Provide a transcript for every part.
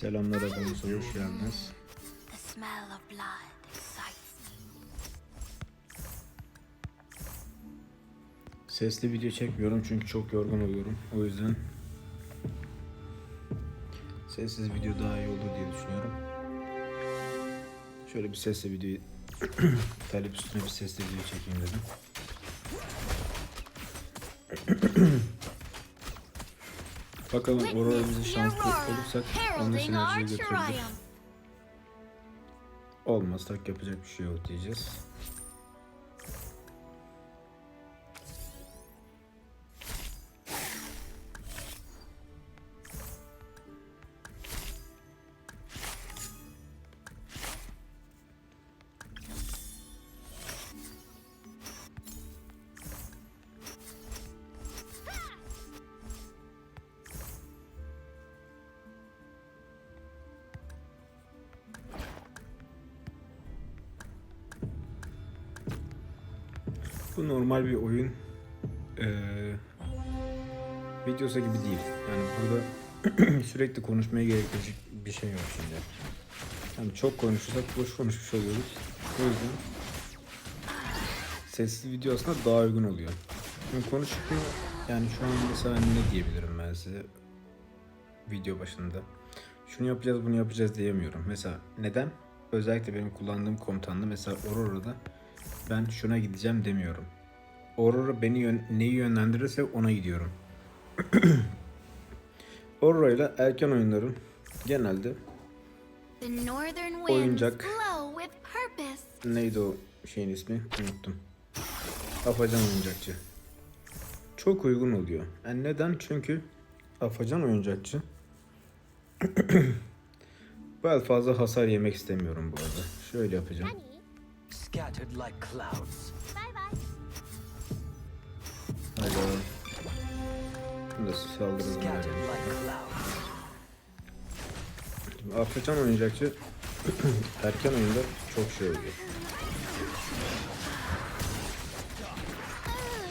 Selamlar abonesi hoş geldiniz. Sesli video çekmiyorum çünkü çok yorgun oluyorum. O yüzden sessiz video daha iyi olur diye düşünüyorum. Şöyle bir sesli video talep üstüne bir sesli video çekeyim dedim. Bakalım Aurora bizi şanslı olursak onun sinerjiye götürebilir. Olmazsak yapacak bir şey yok diyeceğiz. Bu normal bir oyun eee videosu gibi değil. Yani burada sürekli konuşmaya gerektirecek bir şey yok şimdi. Yani çok konuşursak boş konuşmuş oluyoruz. O yüzden sesli video aslında daha uygun oluyor. Şimdi konuşurken yani şu an mesela ne diyebilirim ben size video başında. Şunu yapacağız bunu yapacağız diyemiyorum. Mesela neden? Özellikle benim kullandığım komutanlı mesela Aurora'da ben şuna gideceğim demiyorum. Aurora beni yön, neyi yönlendirirse ona gidiyorum. Aurora ile erken oyunların genelde Oyuncak. neydi o şeyin ismi unuttum. Afacan oyuncakçı. Çok uygun oluyor. Yani neden? Çünkü Afacan oyuncakçı ben fazla hasar yemek istemiyorum bu arada. Şöyle yapacağım. Scattered like clouds. Bye bye. Haydi. Bunu da saldırı Scattered like clouds. Afrikan oyuncakçı erken oyunda çok şey oluyor.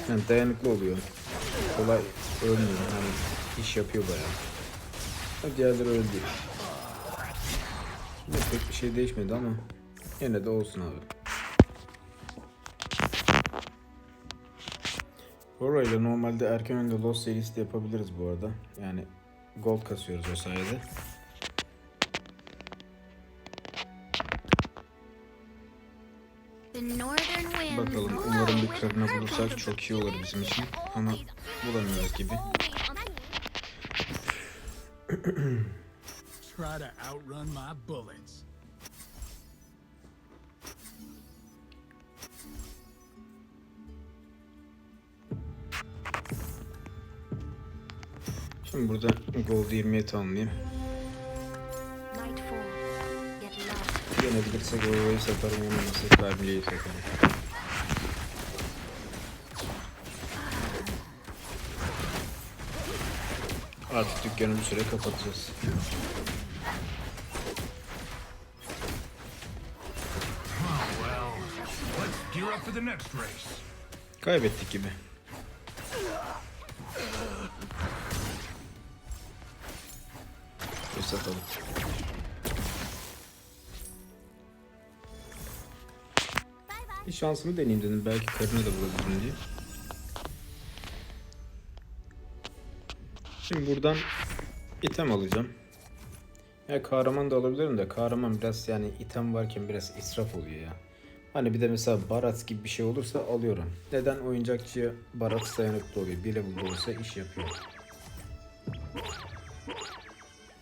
Yani dayanıklı oluyor. Kolay ölmüyor. Yani iş yapıyor bayağı. Ama diğerleri öyle değil. Yine pek bir şey değişmedi ama yine de olsun abi. Aurora ile normalde erken oyunda Lost serisi de yapabiliriz bu arada. Yani gold kasıyoruz o sayede. Bakalım umarım bir purpose. bulursak çok iyi olur bizim için. Ama bulamıyoruz gibi. Try to outrun my bullets. Burada gold 20'ye tamamlayayım. Lost. Yenebilirsek Aurora'yı satarım, yenemezsek Vermilia'yı satarım. Artık dükkanı bir süre kapatacağız. Well, let's satalım. Bir şansımı deneyeyim dedim. Belki karını da bulabilirim diye. Şimdi buradan item alacağım. Ya kahraman da alabilirim de kahraman biraz yani item varken biraz israf oluyor ya. Hani bir de mesela Barat gibi bir şey olursa alıyorum. Neden oyuncakçıya Barat dayanıklı oluyor. Bir level'da iş yapıyor.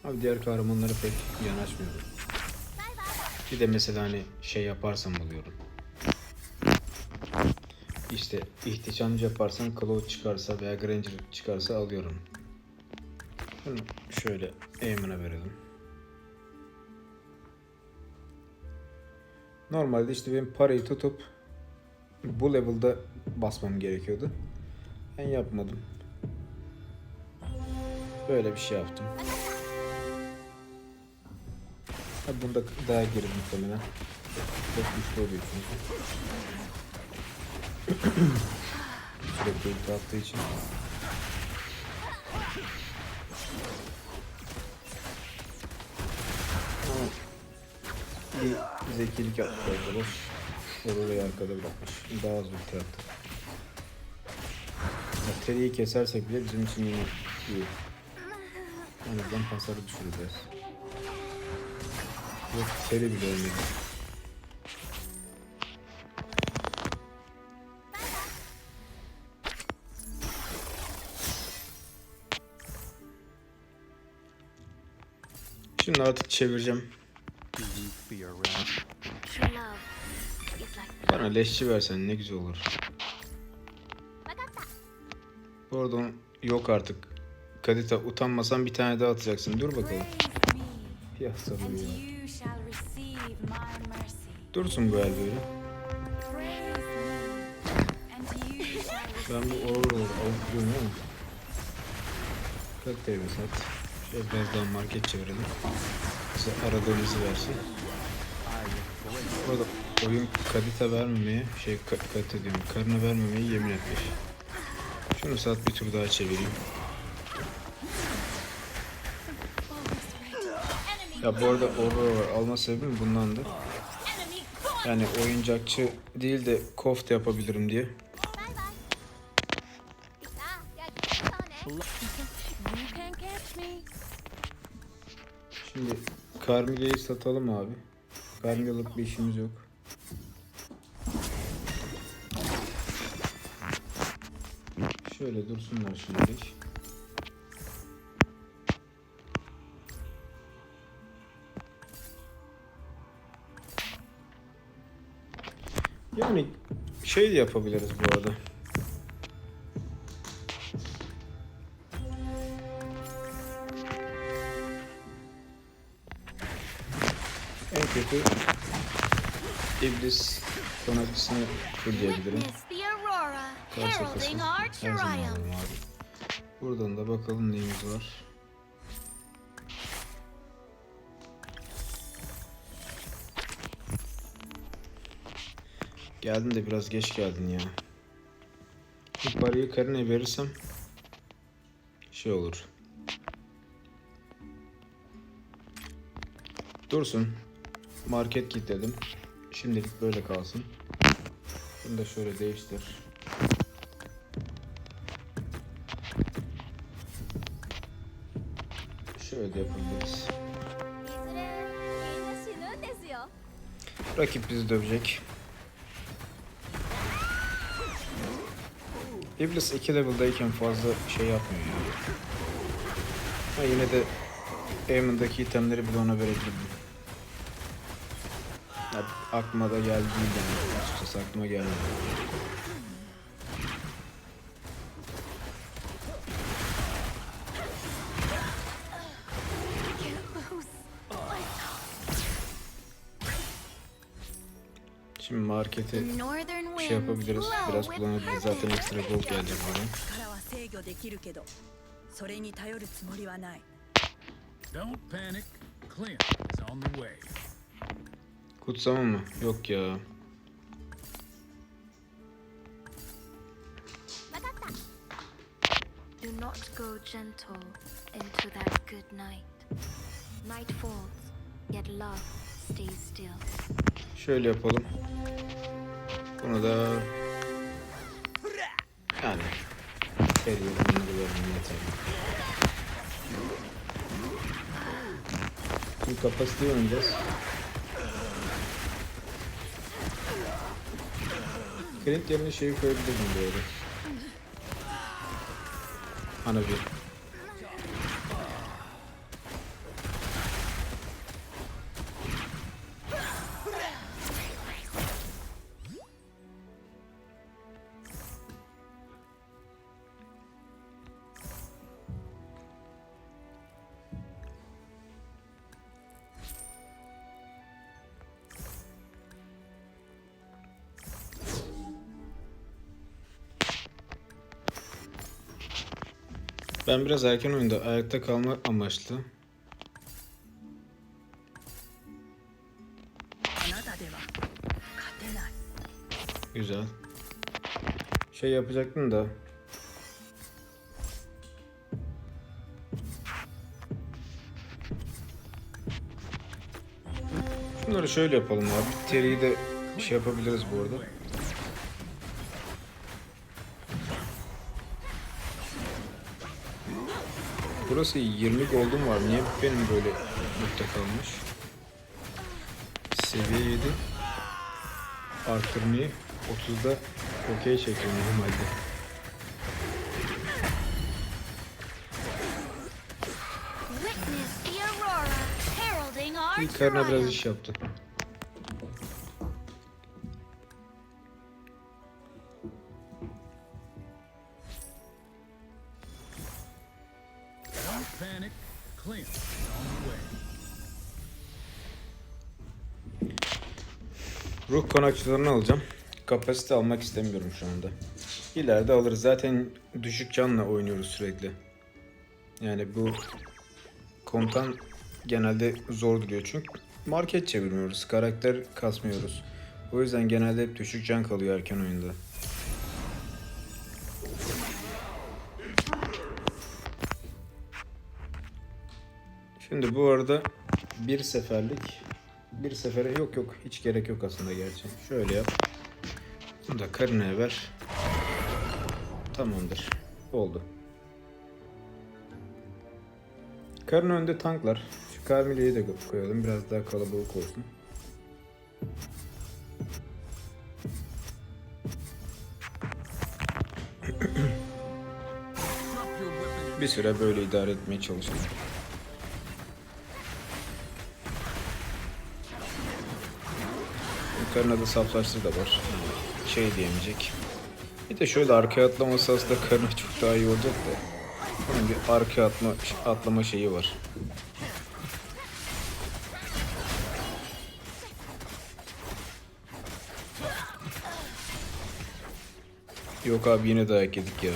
Abi diğer kahramanlara pek yanaşmıyorum. Bir de mesela hani şey yaparsam alıyorum. İşte ihtişamcı yaparsan Claw çıkarsa veya Granger çıkarsa alıyorum. Bunu şöyle aim'ine verelim. Normalde işte benim parayı tutup bu level'da basmam gerekiyordu. Ben yapmadım. Böyle bir şey yaptım. Ha, bunda daha geri muhtemelen. Çok güçlü oluyor çünkü. Sürekli ulti attığı için. bir zekilik yapmış arkadaş. Aurora'yı arkada bırakmış. Daha az ulti attı. Ya, Terry'i kesersek bile bizim için yine iyi. En azından hasarı düşüreceğiz. Terry bile ölmedi. Şimdi artık çevireceğim. Bana leşçi versen ne güzel olur. Pardon yok artık. Kadita utanmasan bir tane daha atacaksın. Dur bakalım. Ya sabır ya. Dursun bu el böyle. Ben bu Aurora'ları alıp duruyorum ama. Kalk devre sat. Şöyle biraz daha market çevirelim. Bize aradığımızı versin. Burada oyun kadita vermemeye, şey ka- kadita diyorum, karına vermemeyi yemin etmiş. Şunu sat bir tur daha çevireyim. Ya bu arada Aurora. Alma sebebim bundandı. Yani oyuncakçı değil de koft yapabilirim diye. Şimdi Carmilla'yı satalım abi. Carmilla'lık bir işimiz yok. Şöyle dursunlar şimdilik. Şey de yapabiliriz bu arada. En kötü iblis konakçısını fulleyebilirim. witness the aurora, Karşı heralding kısım our her zaman abi. Buradan da bakalım neyimiz var. Geldin de biraz geç geldin ya. Bu parayı karına verirsem şey olur. Dursun. Market kilitledim. Şimdilik böyle kalsın. Bunu da şöyle değiştir. Şöyle de yapabiliriz. Rakip bizi dövecek. İblis 2 level'dayken fazla şey yapmıyor ya. Ha yine de Eamon'daki itemleri bile ona verebilirdim. Ya, aklıma da geldi yani. Açıkçası aklıma gelmedi. Şimdi markete şey winds yapabiliriz. blow Biraz with kullanabiliriz. Zaten purpose. ekstra gold gelecek buradan. 力は制御できるけどそれに頼るつもりはない Don't panic. Clint is on the way. Kutsama mı? Yok ya. Do not go gentle into that good night. Night falls, yet love stays still. Şöyle yapalım. Bunu da yani bunları vermem yeterli. Şimdi kapasiteyi oynayacağız. Crit yerine şeyi koyabilirdim bu arada. Ana bir. Ben biraz erken oyunda ayakta kalma amaçlı. Güzel. Şey yapacaktım da. Şunları şöyle yapalım abi. Teriyi de şey yapabiliriz bu arada. Burası 20 gold'um var. Niye benim böyle nokta kalmış? Seviye 7 arttırmayı 30'da okey çekiyor normalde. İlk karına biraz iş yaptı. Ruh konakçılarını alacağım. Kapasite almak istemiyorum şu anda. İleride alırız. Zaten düşük canla oynuyoruz sürekli. Yani bu komutan genelde zor duruyor çünkü market çevirmiyoruz. Karakter kasmıyoruz. O yüzden genelde hep düşük can kalıyor erken oyunda. Şimdi bu arada bir seferlik bir sefere yok yok hiç gerek yok aslında gerçi. Şöyle yap. Bunu da karınaya ver. Tamamdır. Oldu. Karın önde tanklar. Şu Carmelia'yı da koyalım. Biraz daha kalabalık olsun. Bir süre böyle idare etmeye çalışalım. Karına da saflaştır da var. Şey diyemeyecek. Bir de şöyle arkaya atlaması aslında karına çok daha iyi olacak da. Bunun bir arkaya atma, atlama şeyi var. Yok abi yine dayak yedik ya.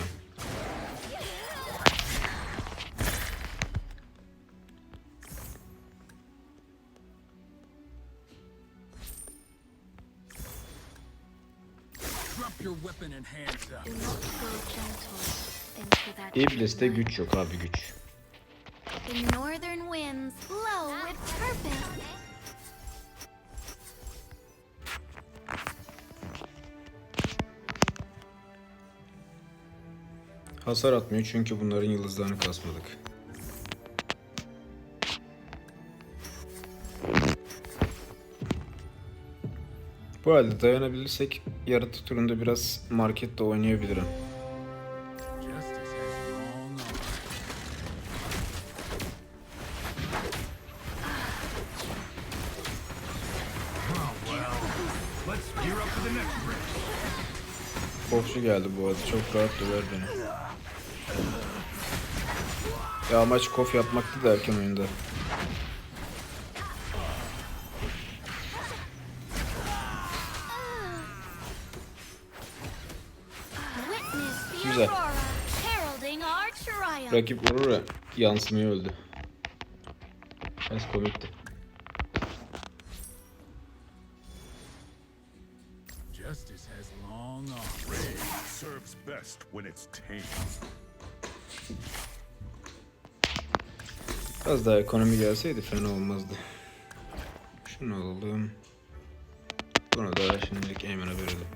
Night. güç yok abi güç. Hasar atmıyor çünkü bunların yıldızlarını kasmadık. Bu halde dayanabilirsek yarı turunda biraz markette oynayabilirim. Geldi bu arada çok rahat döver beni. Ya amaç kof yapmaktı da erken oyunda. Güzel. Rakip Aurora yansımaya öldü. Biraz komikti. Serves best when it's tame. Az daha ekonomi gelseydi fena olmazdı. Şunu alalım. Bunu da şimdilik Eymen'e verelim.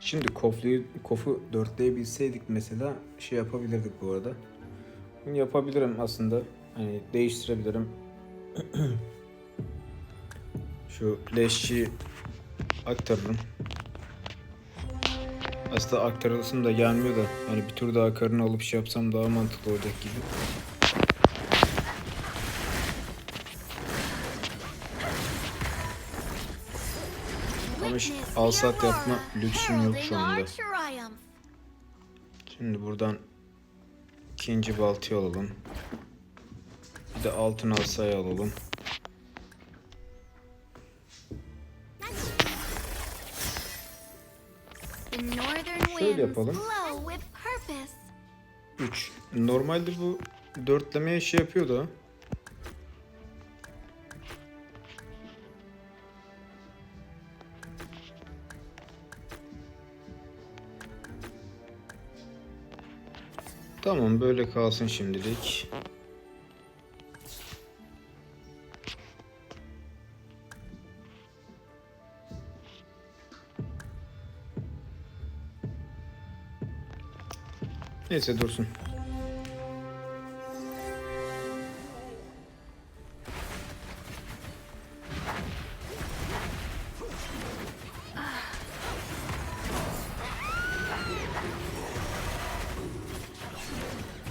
Şimdi Koflu'yu, Kof'u dörtleyebilseydik mesela şey yapabilirdik bu arada. Bunu yapabilirim aslında. Hani değiştirebilirim. Şu leşçi aktarırım. Aslında aktarılsın da gelmiyor da hani bir tur daha karını alıp şey yapsam daha mantıklı olacak gibi. Ama al sat yapma lüksüm yok şu anda. Şimdi buradan ikinci baltayı alalım. Bir de altın alsayı alalım. Şöyle yapalım. blow with purpose. 3. Normalde bu dörtlemeye şey yapıyordu. Tamam böyle kalsın şimdilik. Neyse dursun.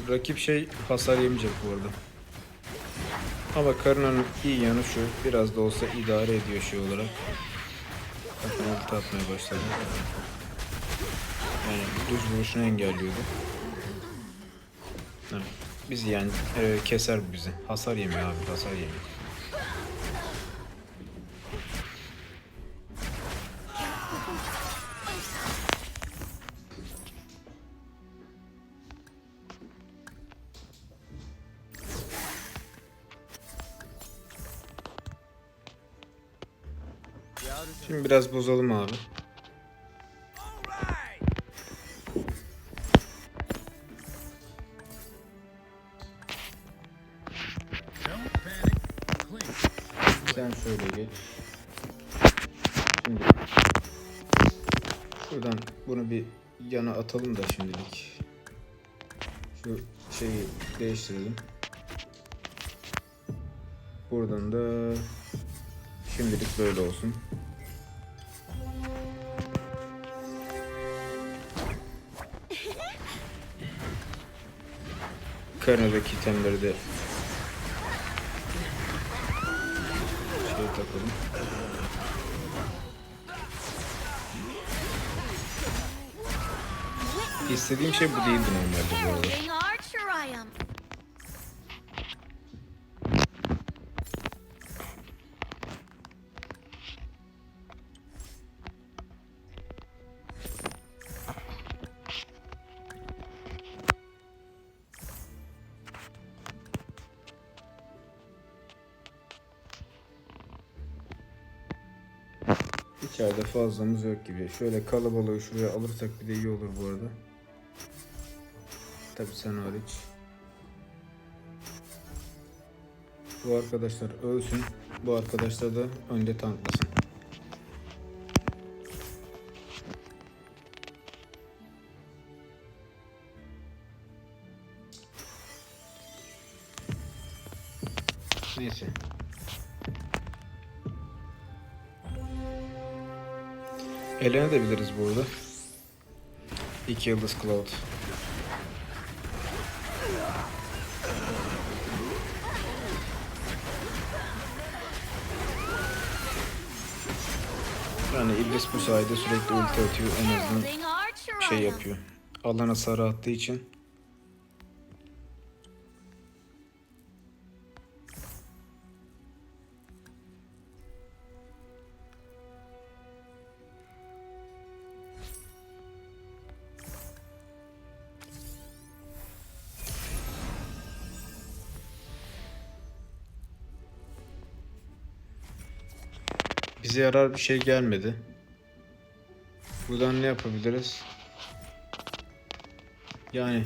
Rakip şey hasar yemeyecek bu arada. Ama Karina'nın iyi yanı şu, biraz da olsa idare ediyor şey olarak. Bakın ulti atmaya başladı. Yani düz vuruşunu engelliyordu. Bizi yani e, keser bizi. Hasar yemiyor abi, hasar yemiyor. Şimdi biraz bozalım abi. Sen şöyle geç. Şimdi şuradan bunu bir yana atalım da şimdilik. Şu şeyi değiştirelim. Buradan da şimdilik böyle olsun. Karnedeki itemleri de takalım. İstediğim şey bu değildi normalde bu arada. İçeride fazlamız yok gibi. Şöyle kalabalığı şuraya alırsak bir de iyi olur bu arada. Tabi sen hariç. Bu arkadaşlar ölsün. Bu arkadaşlar da önde tanklasın. Neyse. Elenebiliriz bu arada. İki yıldız Cloud. Yani İblis bu sayede sürekli ulti atıyor. En azından şey yapıyor. Alan hasarı attığı için bize yarar bir şey gelmedi. Buradan ne yapabiliriz? Yani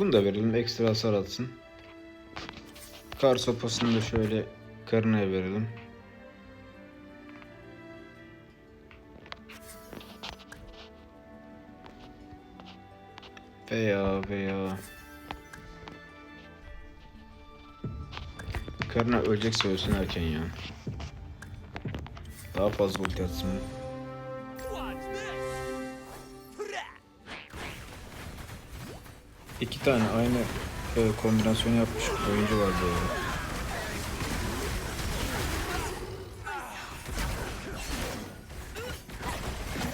Bunu da verelim ekstra hasar atsın. Kar sopasını da şöyle karınaya verelim. Veya veya Karına ölecekse ölsün erken ya. Daha fazla ulti atsın. İki tane aynı e, kombinasyon yapmış oyuncu var arada.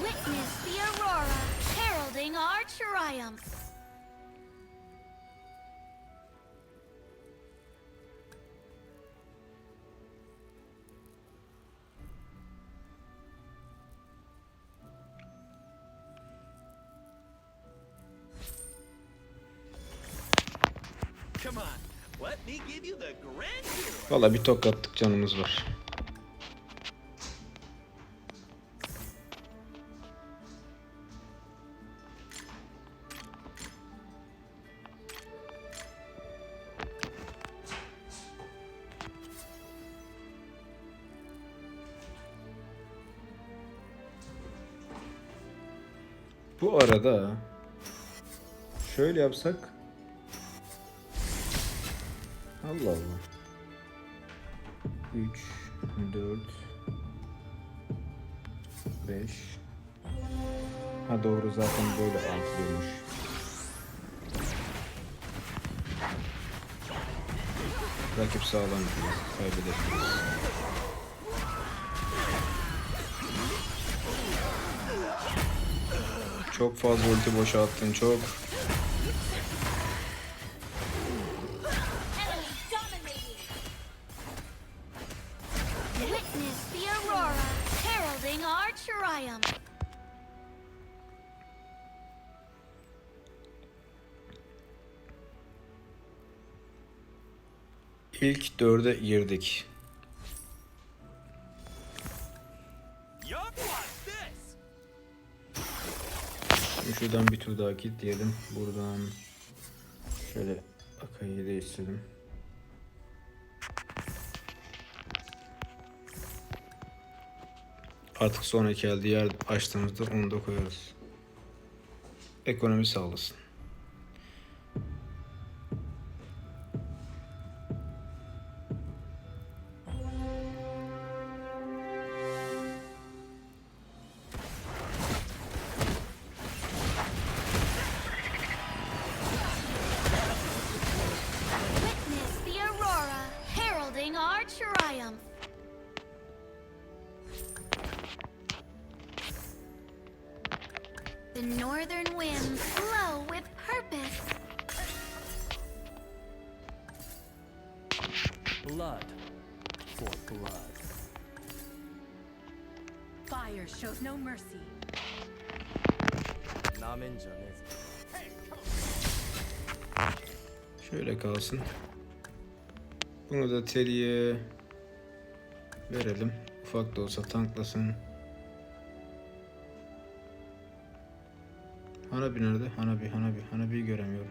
Witness the aurora heralding our triumph. Valla bir tokatlık canımız var. Bu arada şöyle yapsak Allah Allah 3 4 5 Ha doğru zaten böyle altlıyormuş. Rakip sağlam. Kaybedebiliriz. Çok fazla ulti boşalttın çok. Dörde girdik. Şimdi Şuradan bir tur daha git diyelim. Buradan şöyle Akai'yi değiştirdim. Artık sonraki elde yer açtığımızda onu da koyarız. Ekonomi sağlasın. fire shows no mercy. Şöyle kalsın. Bunu da Terry'e verelim. Ufak da olsa tanklasın. Hanabi nerede? Hanabi, Hanabi. Hanabi'yi göremiyorum.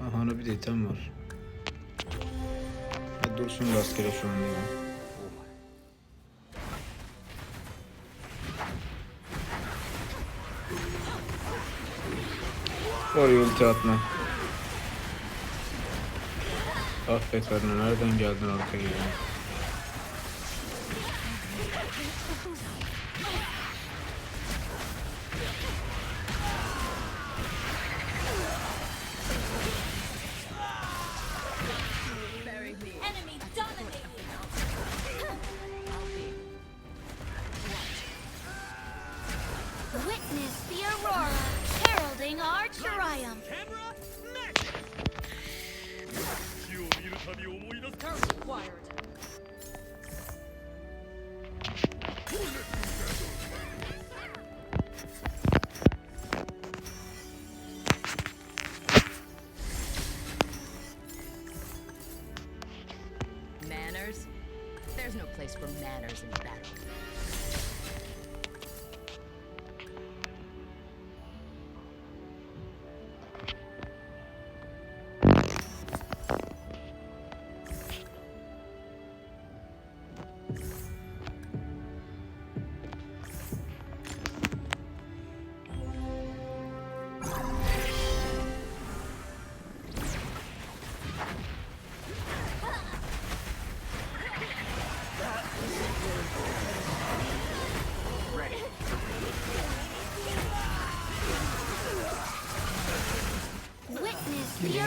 Ha, Hanabi'de item var. Ha, dursun rastgele şu an ya. Oraya ulti atma. Be karına nereden geldin arkaya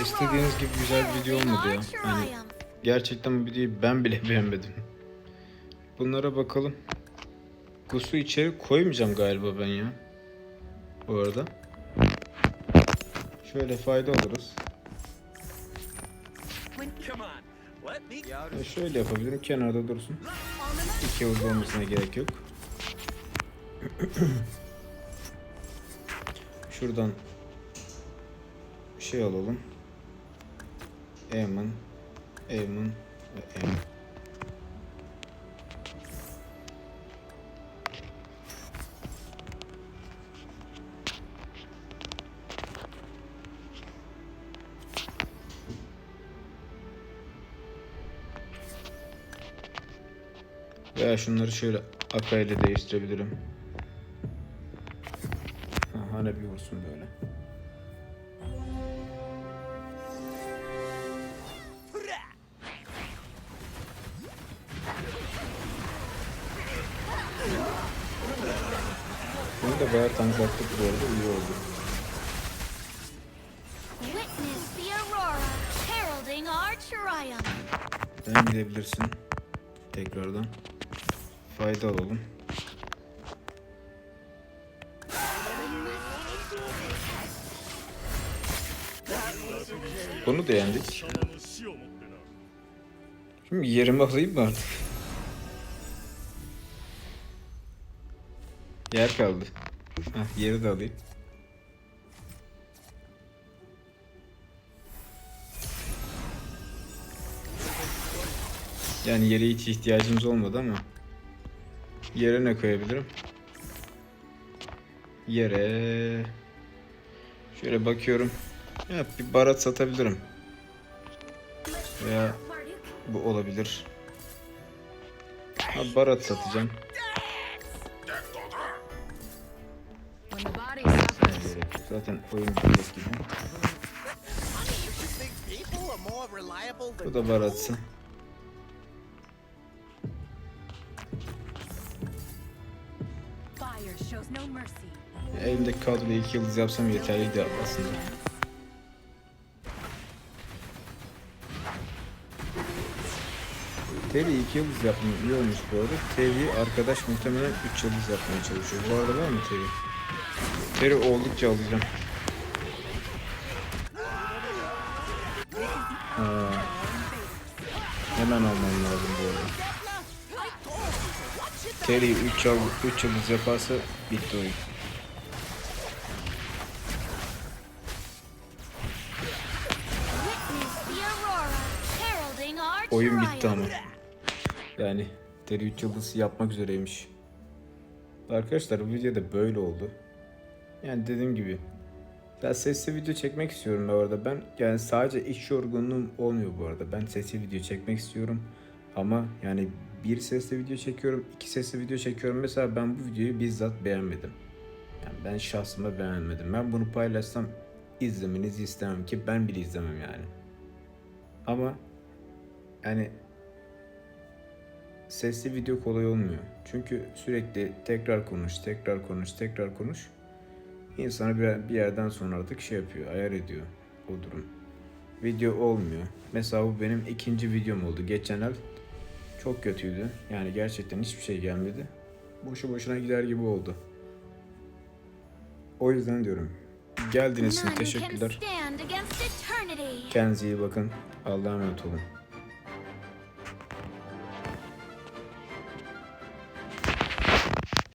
istediğiniz gibi güzel bir video olmadı ya. Hani triumph. gerçekten bu videoyu ben bile beğenmedim. Bunlara bakalım. Gusu içeri koymayacağım galiba ben ya. Bu arada. Şöyle fayda alırız. Ya şöyle yapabilirim. Kenarda dursun. İki hızlı olmasına gerek yok. Şuradan bir şey alalım. Eamon, Eamon ve Eamon. Veya şunları şöyle Aka ile değiştirebilirim. Ha, hani bir vursun böyle. Fayda alalım. Bunu da yendik. Şimdi yerimi alayım mı artık? Yer kaldı. Heh, yeri de alayım. Yani yere hiç ihtiyacımız olmadı ama yere ne koyabilirim? Yere şöyle bakıyorum. Ya bir barat satabilirim. Veya bu olabilir. Ha, barat satacağım. Zaten oyun gibi. Bu da baratsı. Elimdeki kadroyu iki yıldız yapsam yeterliydi aslında. Terry iki yıldız yapmayı iyi olmuş bu arada. Terry arkadaş muhtemelen 3 yıldız yapmaya çalışıyor. Bu arada var mı Terry? Terry oldukça alacağım. Terry 3 3 yıldız yaparsa bitti oyun. Oyun bitti ama. Yani Terry 3 yıldız yapmak üzereymiş. Arkadaşlar bu videoda böyle oldu. Yani dediğim gibi ya sesli video çekmek istiyorum bu arada. Ben yani sadece iş yorgunluğum olmuyor bu arada. Ben sesli video çekmek istiyorum. Ama yani bir sesli video çekiyorum, iki sesli video çekiyorum. Mesela ben bu videoyu bizzat beğenmedim. Yani ben şahsıma beğenmedim. Ben bunu paylaşsam izlemenizi istemem ki ben bile izlemem yani. Ama yani sesli video kolay olmuyor. Çünkü sürekli tekrar konuş, tekrar konuş, tekrar konuş. İnsanı bir yerden sonra artık şey yapıyor, ayar ediyor o durum. Video olmuyor. Mesela bu benim ikinci videom oldu. Geçen el çok kötüydü. Yani gerçekten hiçbir şey gelmedi. Boşu boşuna gider gibi oldu. O yüzden diyorum. Geldiğiniz için teşekkürler. Kendinize iyi bakın. Allah'a emanet olun.